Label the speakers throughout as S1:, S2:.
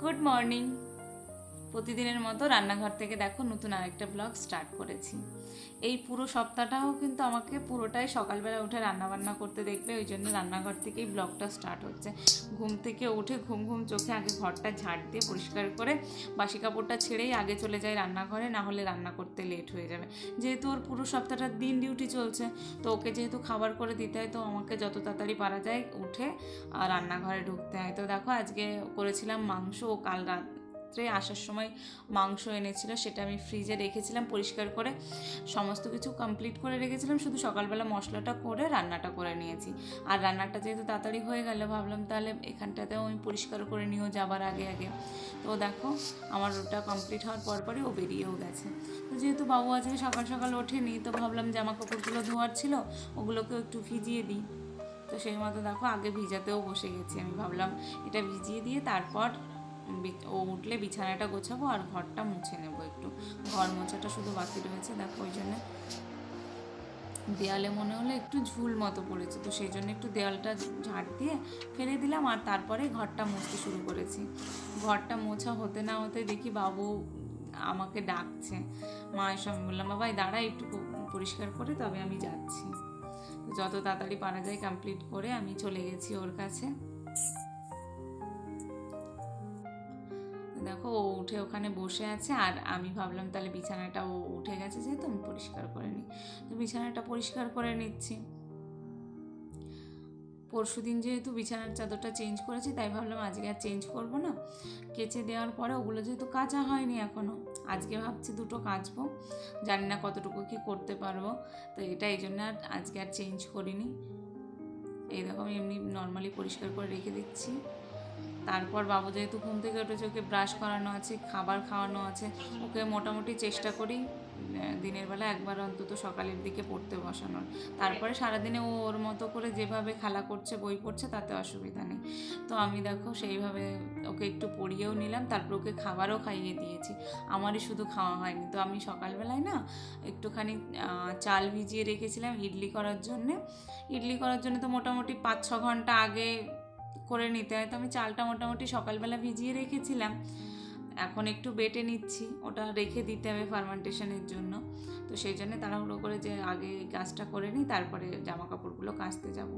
S1: good morning. প্রতিদিনের মতো রান্নাঘর থেকে দেখো নতুন আরেকটা ব্লগ স্টার্ট করেছি। এই পুরো সপ্তাহটাও কিন্তু আমাকে পুরোটাই সকালবেলা উঠে রান্না বান্না করতে দেখবে, ওই জন্য রান্নাঘর থেকেই ব্লগটা স্টার্ট হচ্ছে। ঘুম থেকে উঠে ঘুম ঘুম চোখে আগে ঘরটা ঝাড় দিয়ে পরিষ্কার করে বাসি কাপড়টা ছেড়েই আগে চলে যায় রান্নাঘরে, না হলে রান্না করতে লেট হয়ে যাবে। যেহেতু ওর পুরো সপ্তাহটার দিন ডিউটি চলছে, তো ওকে যেহেতু খাবার করে দিতে হয়, তো আমাকে যত তাড়াতাড়ি পারা যায় উঠে রান্নাঘরে ঢুকতে হয়। তো দেখো আজকে করেছিলাম মাংস, ও কাল রাত্রে আসার সময় মাংস এনেছিল, সেটা আমি ফ্রিজে রেখেছিলাম পরিষ্কার করে। সমস্ত কিছু কমপ্লিট করে রেখেছিলাম, শুধু সকালবেলা মশলাটা করে, রান্নাটা করে নিয়েছি। আর রান্নাটা যেহেতু তাড়াতাড়ি হয়ে গেল, ভাবলাম তাহলে এখানটাতেও আমি পরিষ্কার করে নিও যাবার আগে আগে। তো দেখো, আমার ওটা কমপ্লিট হওয়ার পর পরই ও বেরিয়েও গেছে। তো যেহেতু বাবু আজকে সকাল সকাল ওঠেনি, তো ভাবলাম জামা কাপড়গুলো ধোয়ার ছিল ওগুলোকেও একটু ভিজিয়ে দিই। তো সেই মতো দেখো, আগে ভিজাতেও বসে গেছি আমি। ভাবলাম এটা ভিজিয়ে দিয়ে তারপর ও উঠলে বিছানাটা গোছাবো আর ঘরটা মুছে নেব একটু। ঘর মোছাটা শুধু বাকি রয়েছে, দেখো ওই জন্য। দেয়ালে মনে হলো একটু ঝুল মতো পড়েছে, তো সেই জন্য একটু দেয়ালটা ঝাড় দিয়ে ফেলে দিলাম আর তারপরে ঘরটা মুছতে শুরু করেছি। ঘরটা মোছা হতে না হতে দেখি বাবু আমাকে ডাকছে। মায়ের সঙ্গে বললাম বাবা এই দাঁড়া একটু পরিষ্কার করে তবে আমি যাচ্ছি। যত তাড়াতাড়ি পারা যায় কমপ্লিট করে আমি চলে গেছি ওর কাছে। দেখো, ও উঠে ওখানে বসে আছে, আর আমি ভাবলাম তাহলে বিছানাটা ও উঠে গেছে যেহেতু আমি পরিষ্কার করে নিই। তো বিছানাটা পরিষ্কার করে নিচ্ছি। পরশু দিন যেহেতু বিছানার চাদরটা চেঞ্জ করেছি, তাই ভাবলাম আজকে আর চেঞ্জ করব না। কেচে দেওয়ার পরে ওগুলো যেহেতু কাচা হয়নি এখনও আজকে ভাবছি দুটো কাচবো। জানি না কতটুকু কি করতে পারব, তো এটা এই জন্য আর আজকে আর চেঞ্জ করিনি। এই দেখো, আমি এমনি নর্মালি পরিষ্কার করে রেখে দিচ্ছি। তারপর বাবু যেহেতু ঘুম থেকে উঠেছে, ওকে ব্রাশ করানো আছে, খাবার খাওয়ানো আছে, ওকে মোটামুটি চেষ্টা করি দিনের বেলা একবার অন্তত সকালের দিকে পড়তে বসানোর। তারপরে সারাদিনে ও ওর মতো করে যেভাবে খেলা করছে, বই পড়ছে, তাতে অসুবিধা নেই। তো আমি দেখো সেইভাবে ওকে একটু পড়িয়েও নিলাম, তারপর ওকে খাবারও খাইয়ে দিয়েছি। আমারই শুধু খাওয়া হয়নি। তো আমি সকালবেলায় না একটুখানি চাল ভিজিয়ে রেখেছিলাম ইডলি করার জন্যে। ইডলি করার জন্য তো মোটামুটি পাঁচ ছ ঘণ্টা আগে করে নিতে। হয় তো আমি চালটা মোটামুটি সকালবেলা ভিজিয়ে রেখেছিলাম। এখন একটু বেটে নিচ্ছি। ওটা রেখে দিতে হবে ফার্মেন্টেশনের জন্য। তো সেই জন্য তাড়াহুড়ো করে যে আগে কাজটা করে নিই, তারপরে জামা কাপড়গুলো কাচতে যাব।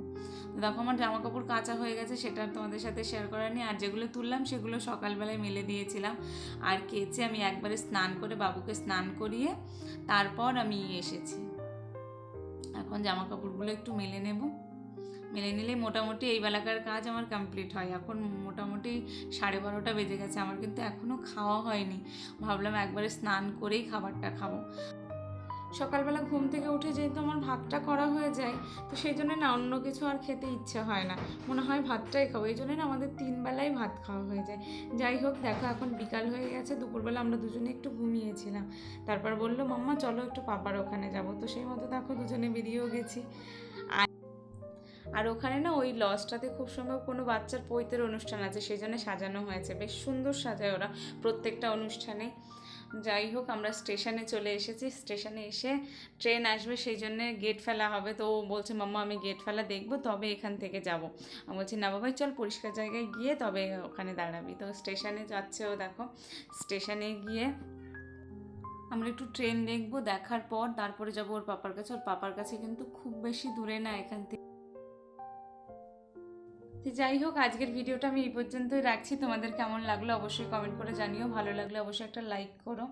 S1: দেখো আমার জামা কাপড় কাচা হয়ে গেছে, সেটা তোমাদের সাথে শেয়ার করা নেই। আর যেগুলো তুললাম, সেগুলো সকালবেলায় মেলে দিয়েছিলাম। আর কেচে আমি একবারে স্নান করে বাবুকে স্নান করিয়ে তারপর আমি এসেছি। এখন জামা কাপড়গুলো একটু মেলে নেব। মেলে নিলে মোটামুটি এই বেলাকার কাজ আমার কমপ্লিট হয়। এখন মোটামুটি সাড়ে বারোটা বেজে গেছে, আমার কিন্তু এখনও খাওয়া হয়নি। ভাবলাম একবারে স্নান করেই খাবারটা খাব। সকালবেলা ঘুম থেকে উঠে যেহেতু আমার ভাতটা করা হয়ে যায়, তো সেই জন্য না অন্য কিছু আর খেতে ইচ্ছে হয় না। মনে হয় ভাতটাই খাব, এই জন্য না আমাদের তিন বেলায় ভাত খাওয়া হয়ে যায়। যাই হোক, দেখো এখন বিকাল হয়ে গেছে, দুপুরবেলা আমরা দুজনে একটু ঘুমিয়েছিলাম। তারপর বলল, মাম্মা, চলো একটু পাপার ওখানে যাব। তো সেই মতো দেখো দুজনে বেরিয়েও গেছি। আর ওখানে না ওই লজটাতে খুব সম্ভব কোনো বাচ্চার পৈতের অনুষ্ঠান আছে সেই জন্য সাজানো হয়েছে। বেশ সুন্দর সাজায় ওরা প্রত্যেকটা অনুষ্ঠানে। যাই হোক, আমরা স্টেশনে চলে এসেছি। স্টেশনে এসে ট্রেন আসবে, সেই জন্যে গেট ফেলা হবে। তো ও বলছে, মাম্মা, আমি গেট ফেলা দেখব, তবে এখান থেকে যাব। আমি বলছি, না বাবাই, চল পরিষ্কার জায়গায় গিয়ে তবে ওখানে দাঁড়াবি। তো স্টেশনে যাচ্ছে ও, দেখো। স্টেশনে গিয়ে আমরা একটু ট্রেন দেখব, দেখার পর তারপরে যাব ওর পাপার কাছে। ওর পাপার কাছে কিন্তু খুব বেশি দূরে না, এখান থেকে তো যাই হোক, আজকের ভিডিওটা আমি এই পর্যন্তই রাখছি। তোমাদের কেমন লাগল অবশ্যই কমেন্ট করে জানিও। ভালো লাগলে অবশ্যই একটা লাইক করো।